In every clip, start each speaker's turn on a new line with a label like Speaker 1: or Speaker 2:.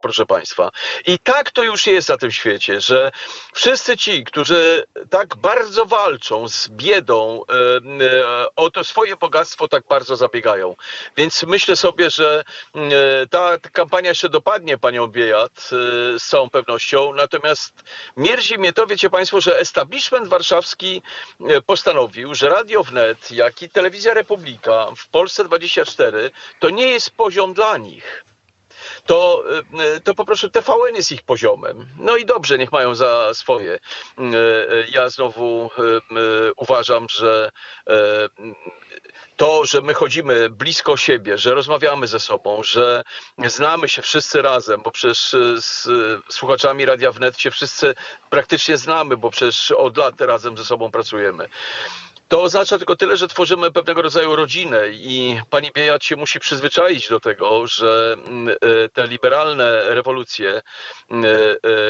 Speaker 1: proszę Państwa. I tak to już jest na tym świecie, że wszyscy ci, którzy tak bardzo walczą z biedą, e, e, o to swoje bogactwo tak bardzo zabiegają. Więc myślę sobie, że e, ta kampania jeszcze dopadnie panią Biejat z całą pewnością. Natomiast mierzi mnie to, wiecie Państwo, że establishment warszawski postanowił, że Radio Wnet, jak i Telewizja Republika w Polsce 24 to nie jest poziom dla nich to, e, to po prostu TVN jest ich poziomem. No i dobrze, niech mają za swoje. E, e, Ja znowu uważam, że to, że my chodzimy blisko siebie, że rozmawiamy ze sobą, że znamy się wszyscy razem, bo przecież z słuchaczami Radia Wnet się wszyscy praktycznie znamy, bo przecież od lat razem ze sobą pracujemy. To oznacza tylko tyle, że tworzymy pewnego rodzaju rodzinę i pani Biejat się musi przyzwyczaić do tego, że mm, e, te liberalne rewolucje, mm, e,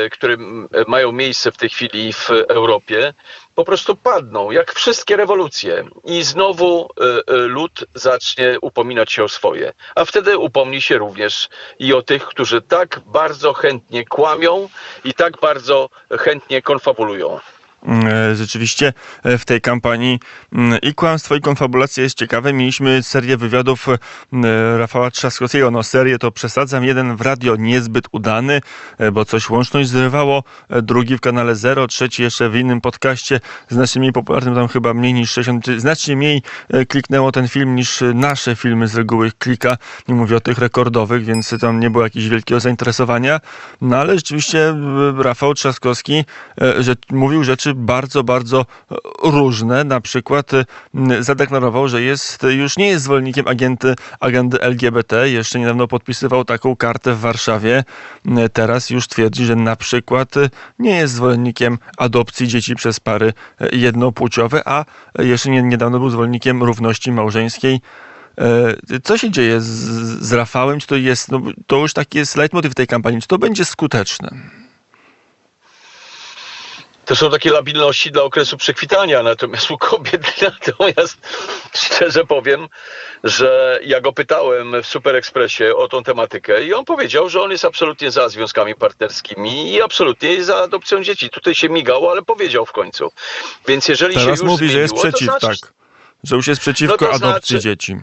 Speaker 1: e, które mm, mają miejsce w tej chwili w Europie, po prostu padną, jak wszystkie rewolucje. I znowu lud zacznie upominać się o swoje. A wtedy upomni się również i o tych, którzy tak bardzo chętnie kłamią i tak bardzo chętnie konfabulują.
Speaker 2: E, Rzeczywiście e, w tej kampanii mm, i kłamstwo, i konfabulacja jest ciekawe. Mieliśmy serię wywiadów e, Rafała Trzaskowskiego. No serię to przesadzam. Jeden w radio niezbyt udany, bo coś łączność zrywało. Drugi w kanale Zero, trzeci jeszcze w innym podcaście, znacznie mniej popularnym, tam chyba mniej niż 60, znacznie mniej kliknęło ten film niż nasze filmy z reguły klika. Nie mówię o tych rekordowych, więc tam nie było jakiegoś wielkiego zainteresowania. No ale rzeczywiście Rafał Trzaskowski że mówił rzeczy bardzo, bardzo e, różne. Na przykład e, zadeklarował, że jest, już nie jest zwolennikiem agenty, agendy LGBT. Jeszcze niedawno podpisywał taką kartę w Warszawie. Teraz już twierdzi, że na przykład e, nie jest zwolennikiem adopcji dzieci przez pary e, jednopłciowe, a jeszcze nie- niedawno był zwolennikiem równości małżeńskiej. E, Co się dzieje z, z Rafałem? Czy to jest, no, to już taki jest leitmotiv tej kampanii, czy to będzie skuteczne?
Speaker 1: To są takie labilności dla okresu przekwitania, natomiast u kobiet, natomiast szczerze powiem, że ja go pytałem w Super Expressie o tą tematykę i on powiedział, że on jest absolutnie za związkami partnerskimi i absolutnie za adopcją dzieci. Tutaj się migało, ale powiedział w końcu. Więc jeżeli się
Speaker 2: Teraz
Speaker 1: już
Speaker 2: mówi, że jest
Speaker 1: zmieniło,
Speaker 2: przeciw,
Speaker 1: znaczy,
Speaker 2: tak. Że już jest przeciwko
Speaker 1: No to
Speaker 2: adopcji
Speaker 1: znaczy-
Speaker 2: dzieci.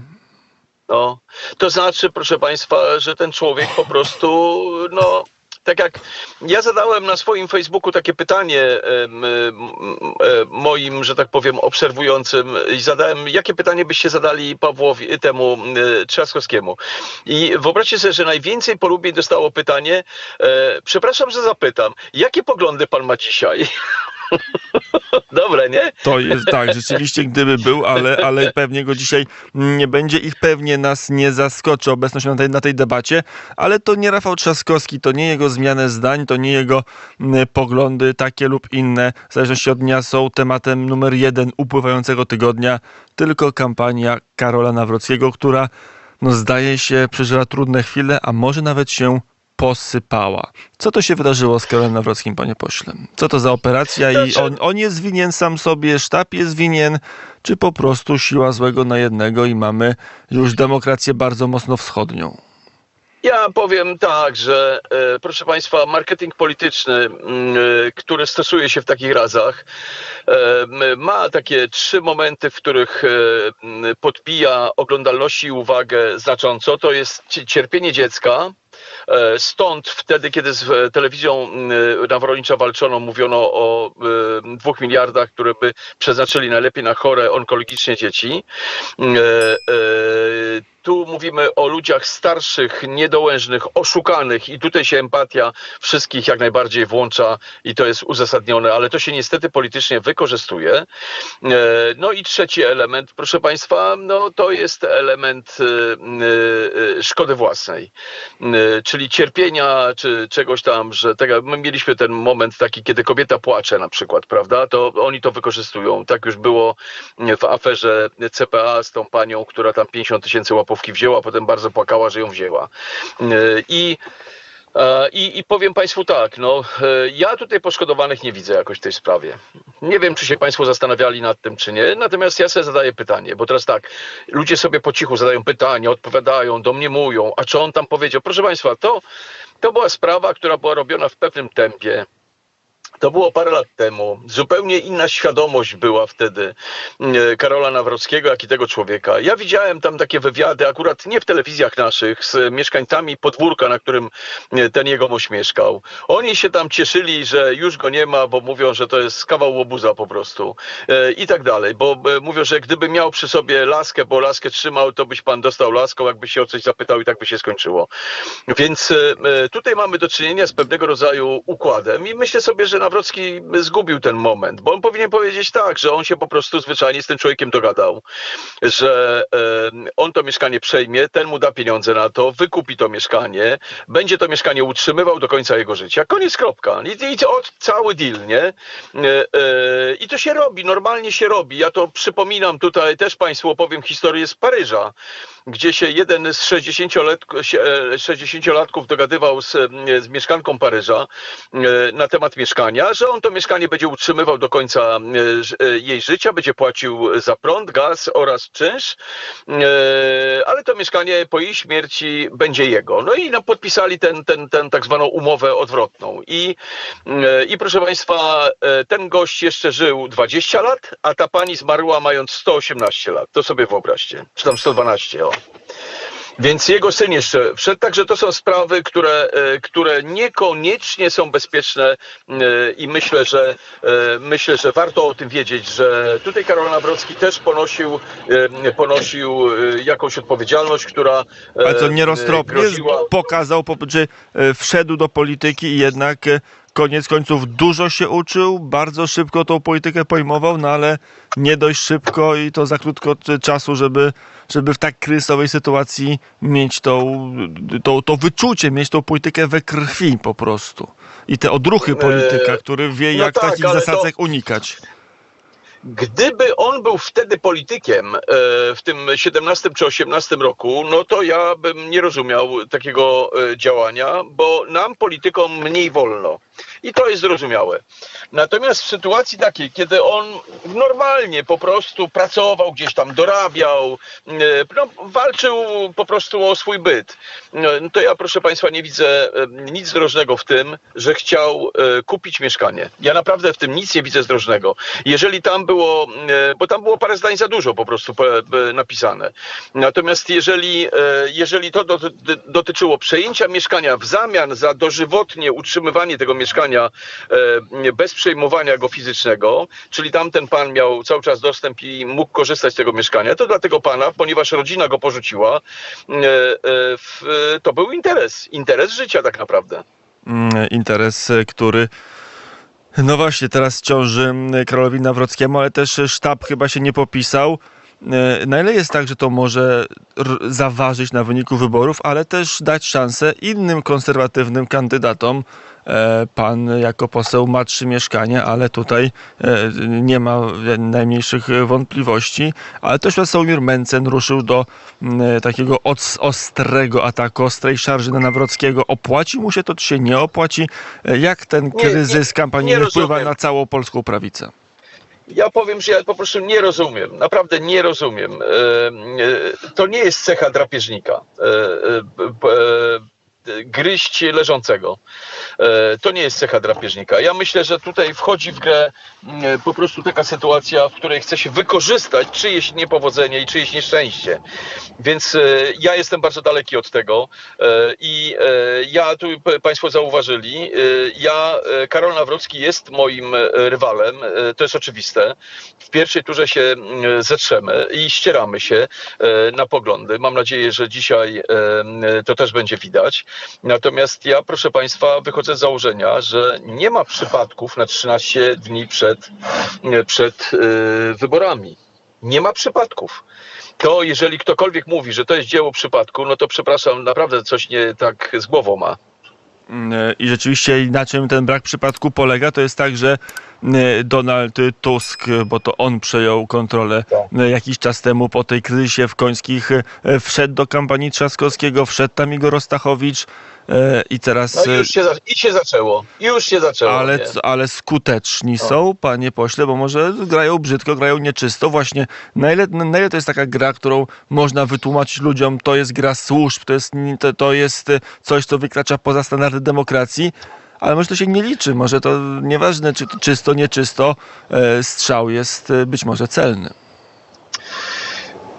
Speaker 1: No, to znaczy, proszę Państwa, że ten człowiek po prostu, no, tak jak ja zadałem na swoim Facebooku takie pytanie moim, że tak powiem, obserwującym i zadałem, jakie pytanie byście zadali Pawłowi, temu e, Trzaskowskiemu. I wyobraźcie sobie, że najwięcej polubień dostało pytanie, e, przepraszam, że zapytam, jakie poglądy pan ma dzisiaj? Dobre, nie?
Speaker 2: To jest tak, rzeczywiście gdyby był, ale, ale pewnie go dzisiaj nie będzie i pewnie nas nie zaskoczy obecność na tej, na tej debacie, ale to nie Rafał Trzaskowski, to nie jego zmianę zdań, to nie jego mm, poglądy takie lub inne, w zależności od dnia są tematem numer jeden upływającego tygodnia, tylko kampania Karola Nawrockiego, która no zdaje się przeżyła trudne chwile, a może nawet się posypała. Co to się wydarzyło z Karolem Nawrockim, panie pośle? Co to za operacja i
Speaker 1: Znaczy-
Speaker 2: on, on jest winien sam sobie, sztab jest winien, czy po prostu siła złego na jednego i mamy już demokrację bardzo mocno wschodnią?
Speaker 1: Ja powiem tak, że e, proszę Państwa, marketing polityczny, e, który stosuje się w takich razach, e, ma takie trzy momenty, w których podbija oglądalności i uwagę znacząco. To jest ci- cierpienie dziecka. E, Stąd wtedy, kiedy z e, telewizją m, Nawronicza walczono, mówiono o e, dwóch miliardach, które by przeznaczyli najlepiej na chore onkologicznie dzieci. Tu mówimy o ludziach starszych, niedołężnych, oszukanych i tutaj się empatia wszystkich jak najbardziej włącza i to jest uzasadnione, ale to się niestety politycznie wykorzystuje. E, No i trzeci element, proszę Państwa, no to jest element e, e, szkody własnej, czyli cierpienia czy czegoś tam, że tak jak my mieliśmy ten moment taki, kiedy kobieta płacze na przykład, prawda, to oni to wykorzystują. Tak już było w aferze CPA z tą panią, która tam 50 tysięcy łapówki wzięła, potem bardzo płakała, że ją wzięła. E, I E, I, I powiem Państwu tak, no, e, ja tutaj poszkodowanych nie widzę jakoś w tej sprawie. Nie wiem, czy się Państwo zastanawiali nad tym, czy nie, natomiast ja sobie zadaję pytanie, bo teraz tak, ludzie sobie po cichu zadają pytania, odpowiadają, domniemują, a co on tam powiedział? Proszę Państwa, to To była sprawa, która była robiona w pewnym tempie. To było parę lat temu. Zupełnie inna świadomość była wtedy e, Karola Nawrockiego, jak i tego człowieka. Ja widziałem tam takie wywiady, akurat nie w telewizjach naszych, z mieszkańcami podwórka, na którym e, ten jegomość mieszkał. Oni się tam cieszyli, że już go nie ma, bo mówią, że to jest kawał łobuza po prostu e, i tak dalej. Bo mówią, że gdyby miał przy sobie laskę, bo laskę trzymał, to byś pan dostał laską, jakby się o coś zapytał i tak by się skończyło. Więc tutaj mamy do czynienia z pewnego rodzaju układem i myślę sobie, że Nawrocki zgubił ten moment, bo on powinien powiedzieć tak, że on się po prostu zwyczajnie z tym człowiekiem dogadał, że e, on to mieszkanie przejmie, ten mu da pieniądze na to, wykupi to mieszkanie, będzie to mieszkanie utrzymywał do końca jego życia. Koniec, kropka. I, i to cały deal, nie? E, e, I to się robi, normalnie się robi. Ja to przypominam tutaj, też Państwu opowiem historię z Paryża, gdzie się jeden z 60-latków 60 dogadywał z, z mieszkanką Paryża e, na temat mieszkania, że on to mieszkanie będzie utrzymywał do końca e, e, jej życia, będzie płacił za prąd, gaz oraz czynsz, e, ale to mieszkanie po jej śmierci będzie jego. No i podpisali ten, ten, ten tak zwaną umowę odwrotną. I, I proszę Państwa, ten gość jeszcze żył 20 lat, a ta pani zmarła mając 118 lat. To sobie wyobraźcie. Czy tam 112, o. Więc jego syn jeszcze wszedł. Także to są sprawy, które, e, które niekoniecznie są bezpieczne e, i myślę, że e, myślę, że warto o tym wiedzieć, że tutaj Karol Nawrocki też ponosił, ponosił jakąś odpowiedzialność, która
Speaker 2: Ale co nieroztropnie
Speaker 1: groziła...
Speaker 2: pokazał, po- czy wszedł do polityki i jednak koniec końców dużo się uczył, bardzo szybko tą politykę pojmował, no ale nie dość szybko i to za krótko czasu, żeby, żeby w tak kryzysowej sytuacji mieć tą, tą, to wyczucie, mieć tą politykę we krwi po prostu. I te odruchy polityka,
Speaker 1: Eee,
Speaker 2: który wie,
Speaker 1: no
Speaker 2: jak
Speaker 1: tak,
Speaker 2: takich zasadzek
Speaker 1: to-
Speaker 2: unikać.
Speaker 1: Gdyby on był wtedy politykiem e, w tym 17 czy 18 roku, no to ja bym nie rozumiał takiego e, działania, bo nam politykom mniej wolno. I to jest zrozumiałe. Natomiast w sytuacji takiej, kiedy on normalnie po prostu pracował gdzieś tam, dorabiał, e, no, walczył po prostu o swój byt, no, to ja proszę Państwa nie widzę e, nic zdrożnego w tym, że chciał e, kupić mieszkanie. Ja naprawdę w tym nic nie widzę zdrożnego. Jeżeli tam było, e, bo tam było parę zdań za dużo po prostu napisane. Natomiast jeżeli, e, jeżeli to doty- dotyczyło przejęcia mieszkania w zamian za dożywotnie utrzymywanie tego mieszkania e, bez przejmowania go fizycznego, czyli tamten pan miał cały czas dostęp i mógł korzystać z tego mieszkania, to dla tego pana, ponieważ rodzina go porzuciła, e, e, to był interes, interes życia tak naprawdę.
Speaker 2: mm, interes, który no właśnie teraz ciąży mm, Karolowi Nawrockiemu, ale też sztab chyba się nie popisał. E, Na ile jest tak, że to może zaważyć na wyniku wyborów, ale też dać szansę innym konserwatywnym kandydatom? E, Pan jako poseł ma trzy mieszkania, ale tutaj e, nie ma najmniejszych wątpliwości. Ale też Sławomir Mencen ruszył do takiego os- ostrego ataku, ostrej szarży na Nawrockiego. Opłaci mu się to, czy się nie opłaci? Jak ten
Speaker 1: Nie,
Speaker 2: kryzys
Speaker 1: nie-
Speaker 2: kampanijny
Speaker 1: nie
Speaker 2: wpływa na całą polską prawicę?
Speaker 1: Ja powiem, że ja po prostu nie rozumiem, naprawdę nie rozumiem. E, e, To nie jest cecha drapieżnika. E, e, e, Gryźć leżącego. E, To nie jest cecha drapieżnika. Ja myślę, że tutaj wchodzi w grę mm, po prostu taka sytuacja, w której chce się wykorzystać czyjeś niepowodzenie i czyjeś nieszczęście. Więc e, ja jestem bardzo daleki od tego e, i e, ja tu Państwo zauważyli, e, ja, e, Karol Nawrocki jest moim e, rywalem, e, to jest oczywiste. W pierwszej turze się mm, zetrzemy i ścieramy się e, na poglądy. Mam nadzieję, że dzisiaj e, to też będzie widać. Natomiast ja, proszę Państwa, wychodzę z założenia, że nie ma przypadków na 13 dni przed, przed e, wyborami. Nie ma przypadków. To jeżeli ktokolwiek mówi, że to jest dzieło przypadku, no to przepraszam, naprawdę coś nie tak z głową ma.
Speaker 2: Mm, I rzeczywiście na czym ten brak przypadku polega, to jest tak, że e, Donald Tusk, bo to on przejął kontrolę
Speaker 1: Tak.
Speaker 2: e, jakiś czas temu po tej kryzysie w Końskich, e, wszedł do kampanii Trzaskowskiego, wszedł tam Igor Ostachowicz i teraz...
Speaker 1: No i już się, i się zaczęło. Już się zaczęło.
Speaker 2: ale, ale skuteczni są, panie pośle, bo może grają brzydko, grają nieczysto. Właśnie na ile, na ile to jest taka gra, którą można wytłumaczyć ludziom, to jest gra służb, to jest, to, jest coś, co wykracza poza standardy demokracji, ale może to się nie liczy, może to nieważne, czy to czysto, nieczysto, e, strzał jest e, być może celny.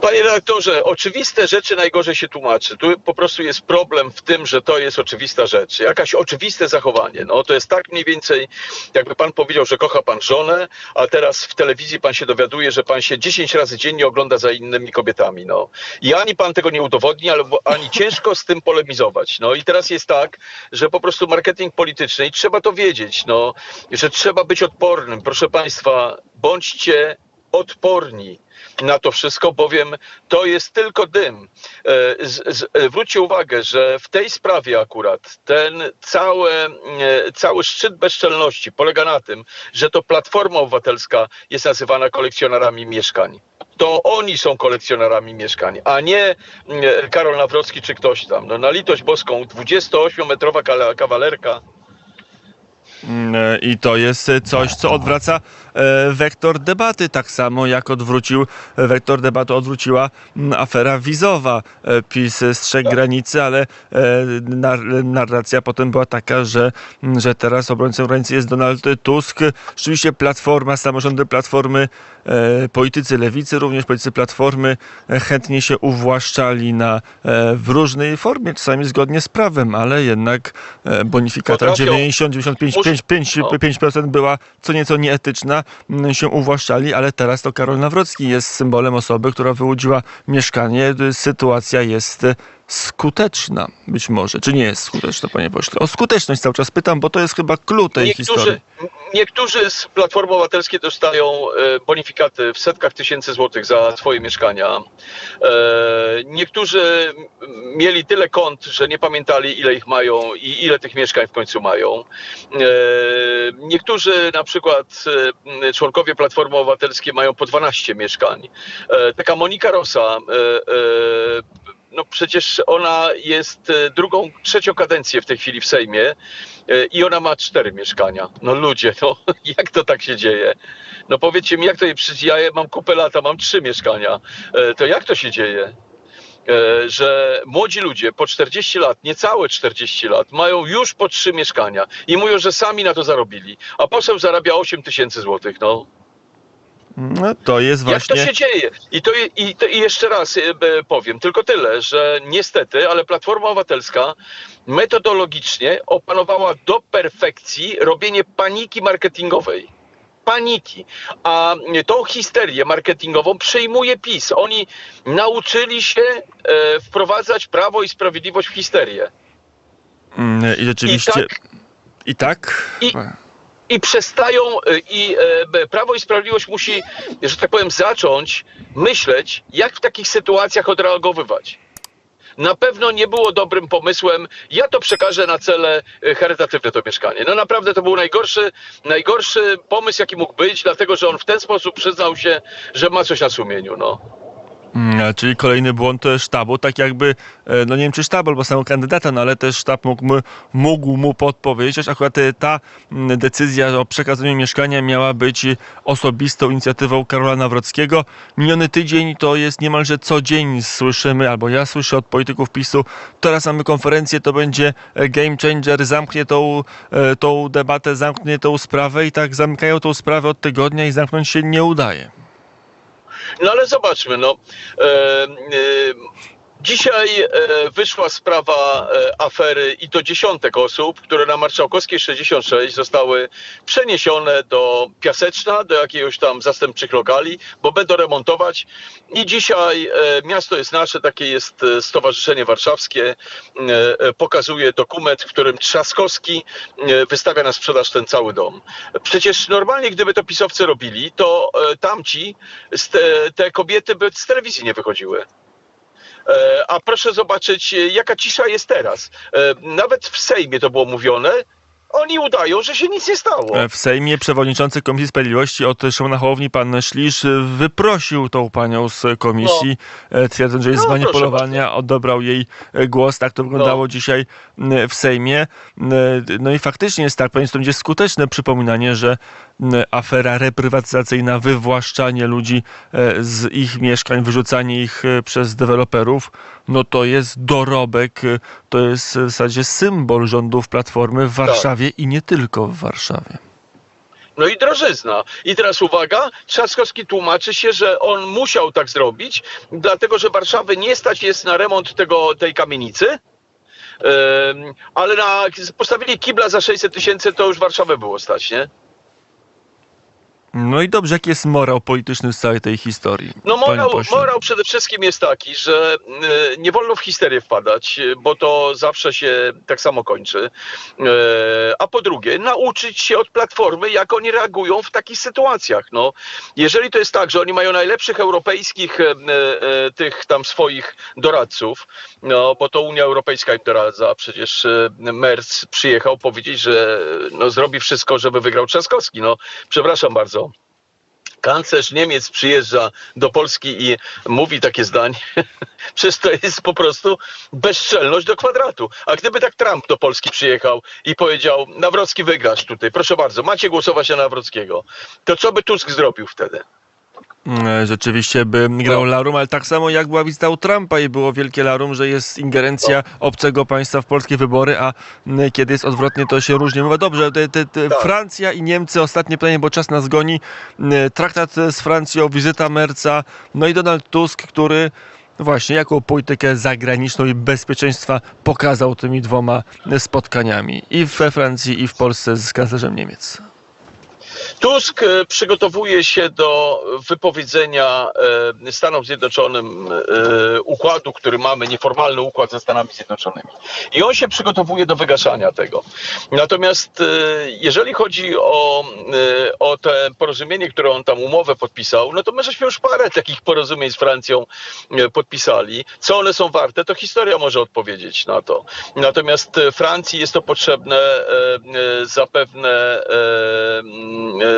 Speaker 1: Panie redaktorze, oczywiste rzeczy najgorzej się tłumaczy. Tu po prostu jest problem w tym, że to jest oczywista rzecz. Jakaś oczywiste zachowanie. No to jest tak mniej więcej, jakby pan powiedział, że kocha pan żonę, a teraz w telewizji pan się dowiaduje, że pan się 10 razy dziennie ogląda za innymi kobietami. No. I ani pan tego nie udowodni, ani ciężko z tym polemizować. No i teraz jest tak, że po prostu marketing polityczny i trzeba to wiedzieć, no, że trzeba być odpornym. Proszę państwa, bądźcie odporni na to wszystko, bowiem to jest tylko dym. E, Z, z, e, zwróćcie uwagę, że w tej sprawie akurat ten cały, e, cały szczyt bezczelności polega na tym, że to Platforma Obywatelska jest nazywana kolekcjonerami mieszkań. To oni są kolekcjonerami mieszkań, a nie Karol Nawrocki czy ktoś tam. No, na litość boską, 28-metrowa kala- kawalerka,
Speaker 2: Mm, I to jest coś, co odwraca wektor debaty, tak samo jak odwrócił e, wektor debaty, odwróciła mm, afera wizowa. E, PiS strzegł granicy, ale e, nar- narracja potem była taka, że, mm, że teraz obrońcą granicy jest Donald Tusk. Rzeczywiście Platforma, samorządy Platformy, e, politycy lewicy, również politycy Platformy e, chętnie się uwłaszczali na, e, w różnej formie, czasami zgodnie z prawem, ale jednak e, bonifikata
Speaker 1: Potrafią-
Speaker 2: 90-95
Speaker 1: Muszę-
Speaker 2: 5,
Speaker 1: no.
Speaker 2: 5% była co nieco nieetyczna, się uwłaszczali, ale teraz to Karol Nawrocki jest symbolem osoby, która wyłudziła mieszkanie. Sytuacja jest skuteczna, być może. Czy nie jest skuteczna, panie pośle? O skuteczność cały czas pytam, bo to jest chyba clue tej historii.
Speaker 1: Niektórzy, niektórzy z Platformy Obywatelskiej dostają e, bonifikaty w setkach tysięcy złotych za swoje mieszkania. E, Niektórzy mieli tyle kont, że nie pamiętali ile ich mają i ile tych mieszkań w końcu mają. E, Niektórzy na przykład członkowie Platformy Obywatelskiej mają po 12 mieszkań. Taka Monika Rosa no przecież ona jest e, drugą, trzecią kadencję w tej chwili w Sejmie e, i ona ma cztery mieszkania. No ludzie, no jak to tak się dzieje? No powiedzcie mi, jak to jej przyjdzie? Ja mam kupę lata, mam trzy mieszkania. E, To jak to się dzieje? Że młodzi ludzie po 40 lat, niecałe 40 lat, mają już po trzy mieszkania i mówią, że sami na to zarobili. A poseł zarabia 8 tysięcy złotych. No.
Speaker 2: No, to jest
Speaker 1: Jak
Speaker 2: właśnie...
Speaker 1: to się dzieje? I, to, i, to, I jeszcze raz e, powiem, tylko tyle, że niestety, ale Platforma Obywatelska metodologicznie opanowała do perfekcji robienie paniki marketingowej. Paniki. A tą histerię marketingową przejmuje PiS. Oni nauczyli się e, wprowadzać prawo i sprawiedliwość w histerię.
Speaker 2: Mm, I rzeczywiście...
Speaker 1: I tak-
Speaker 2: I tak?
Speaker 1: I- i przestają, y, i e, b- Prawo i Sprawiedliwość musi, że tak powiem, zacząć myśleć, jak w takich sytuacjach odreagowywać. Na pewno nie było dobrym pomysłem. Ja to przekażę na cele charytatywne to mieszkanie. No naprawdę to był najgorszy, najgorszy pomysł, jaki mógł być, dlatego że on w ten sposób przyznał się, że ma coś na sumieniu. No.
Speaker 2: Mm, Czyli kolejny błąd sztabu, tak jakby, e, no nie wiem czy sztab albo samego kandydata, no ale też sztab mógł, mógł mu podpowiedzieć, akurat e, ta mm, decyzja o przekazaniu mieszkania miała być osobistą inicjatywą Karola Nawrockiego. Miniony tydzień to jest niemalże co dzień słyszymy, albo ja słyszę od polityków PiSu, teraz mamy konferencję, to będzie e, game changer, zamknie tą, tą debatę, zamknie tą sprawę i tak zamykają tą sprawę od tygodnia i zamknąć się nie udaje.
Speaker 1: No ale zobaczmy, no. Dzisiaj e, wyszła sprawa e, afery i to dziesiątek osób, które na Marszałkowskiej 66 zostały przeniesione do Piaseczna, do jakiegoś tam zastępczych lokali, bo będą remontować. I dzisiaj e, Miasto jest Nasze, takie jest e, Stowarzyszenie Warszawskie, e, e, pokazuje dokument, w którym Trzaskowski wystawia na sprzedaż ten cały dom. Przecież normalnie, gdyby to pisowcy robili, to tamci, te, te kobiety by z telewizji nie wychodziły. E, A proszę zobaczyć, e, jaka cisza jest teraz. E, Nawet w Sejmie to było mówione. Oni udają, że się nic nie stało.
Speaker 2: E, W Sejmie przewodniczący Komisji Sprawiedliwości od Szymona Hołowni, pan Szlisz, e, wyprosił tą panią z komisji, e, twierdząc, że jest
Speaker 1: No,
Speaker 2: zmanipulowania, odebrał jej głos. Tak to wyglądało
Speaker 1: No.
Speaker 2: dzisiaj w Sejmie. No i faktycznie jest tak, powiem, to będzie skuteczne przypominanie, że afera reprywatyzacyjna, wywłaszczanie ludzi z ich mieszkań, wyrzucanie ich przez deweloperów, no to jest dorobek, to jest w zasadzie symbol rządów Platformy w Warszawie i nie tylko w Warszawie.
Speaker 1: No i drożyzna. I teraz uwaga, Trzaskowski tłumaczy się, że on musiał tak zrobić, dlatego że Warszawy nie stać jest na remont tego, tej kamienicy. Ale na, postawili kibla za 600 tysięcy, to już Warszawę było stać, nie?
Speaker 2: No i dobrze, jaki jest morał polityczny z całej tej historii?
Speaker 1: No morał, morał przede wszystkim jest taki, że e, nie wolno w histerię wpadać, bo to zawsze się tak samo kończy. E, A po drugie, nauczyć się od Platformy, jak oni reagują w takich sytuacjach. No, jeżeli to jest tak, że oni mają najlepszych europejskich e, tych tam swoich doradców, no bo to Unia Europejska im doradza, przecież Merz przyjechał powiedzieć, że no, zrobi wszystko, żeby wygrał Trzaskowski. No, przepraszam bardzo. Kanclerz Niemiec przyjeżdża do Polski i mówi takie zdanie, przecież to jest po prostu bezczelność do kwadratu. A gdyby tak Trump do Polski przyjechał i powiedział, Nawrocki wygrasz tutaj, proszę bardzo, macie głosować na Nawrockiego, to co by Tusk zrobił wtedy?
Speaker 2: E, Rzeczywiście by grał
Speaker 1: No.
Speaker 2: larum, ale tak samo jak była wizyta u Trumpa i było wielkie larum, że jest ingerencja
Speaker 1: No.
Speaker 2: obcego państwa w polskie wybory, a kiedy jest odwrotnie, to się różnie mówi. Dobrze, te, te, te
Speaker 1: Tak.
Speaker 2: Francja i Niemcy, ostatnie pytanie, bo czas nas goni. Traktat z Francją, wizyta Merca, no i Donald Tusk, który właśnie jaką politykę zagraniczną i bezpieczeństwa pokazał tymi dwoma spotkaniami i we Francji, i w Polsce z kanclerzem Niemiec.
Speaker 1: Tusk e, przygotowuje się do wypowiedzenia e, Stanom Zjednoczonym e, układu, który mamy, nieformalny układ ze Stanami Zjednoczonymi. I on się przygotowuje do wygaszania tego. Natomiast jeżeli chodzi o, o te porozumienie, które on tam umowę podpisał, no to my żeśmy już parę takich porozumień z Francją podpisali. Co one są warte, to historia może odpowiedzieć na to. Natomiast Francji jest to potrzebne zapewne,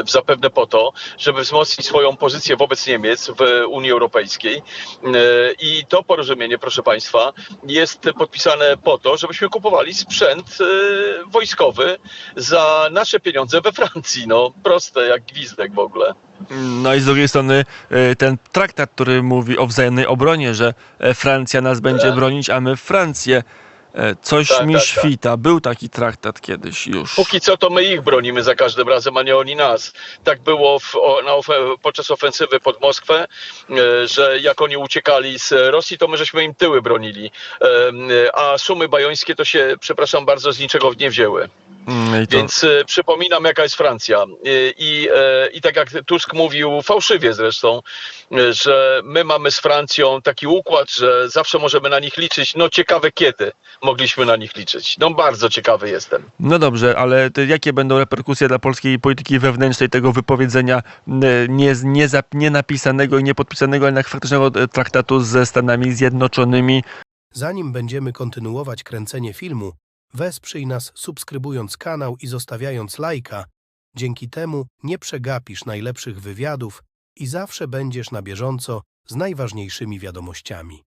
Speaker 1: zapewne po to, żeby wzmocnić swoją pozycję wobec Niemiec w Unii Europejskiej. E, I to porozumienie, proszę Państwa, jest podpisane po to, żebyśmy kupowali sprzęt e, wojskowy za nasze pieniądze we Francji. No, proste jak gwizdek w ogóle.
Speaker 2: No i z drugiej strony e, ten traktat, który mówi o wzajemnej obronie, że e, Francja nas będzie bronić, a my Francję. E, Coś
Speaker 1: Tak,
Speaker 2: mi
Speaker 1: tak, tak.
Speaker 2: świta. Był taki traktat kiedyś już.
Speaker 1: Póki co to my ich bronimy za każdym razem, a nie oni nas. Tak było w, na, podczas ofensywy pod Moskwę, e, że jak oni uciekali z Rosji, to my żeśmy im tyły bronili. Em, A sumy bajońskie to się, przepraszam bardzo, z niczego nie wzięły.
Speaker 2: Mm, to,
Speaker 1: Więc e, przypominam, jaka jest Francja. E, I, e, I tak jak Tusk mówił, fałszywie zresztą, e, że my mamy z Francją taki układ, że zawsze możemy na nich liczyć. No ciekawe kiedy mogliśmy na nich liczyć. No bardzo ciekawy jestem.
Speaker 2: no dobrze, ale te, jakie będą reperkusje dla polskiej polityki wewnętrznej tego wypowiedzenia nie, nie, zap- nie napisanego i niepodpisanego, ale jednak faktycznego e, traktatu ze Stanami Zjednoczonymi?
Speaker 3: Zanim będziemy kontynuować kręcenie filmu, wesprzyj nas subskrybując kanał i zostawiając lajka. Dzięki temu nie przegapisz najlepszych wywiadów i zawsze będziesz na bieżąco z najważniejszymi wiadomościami.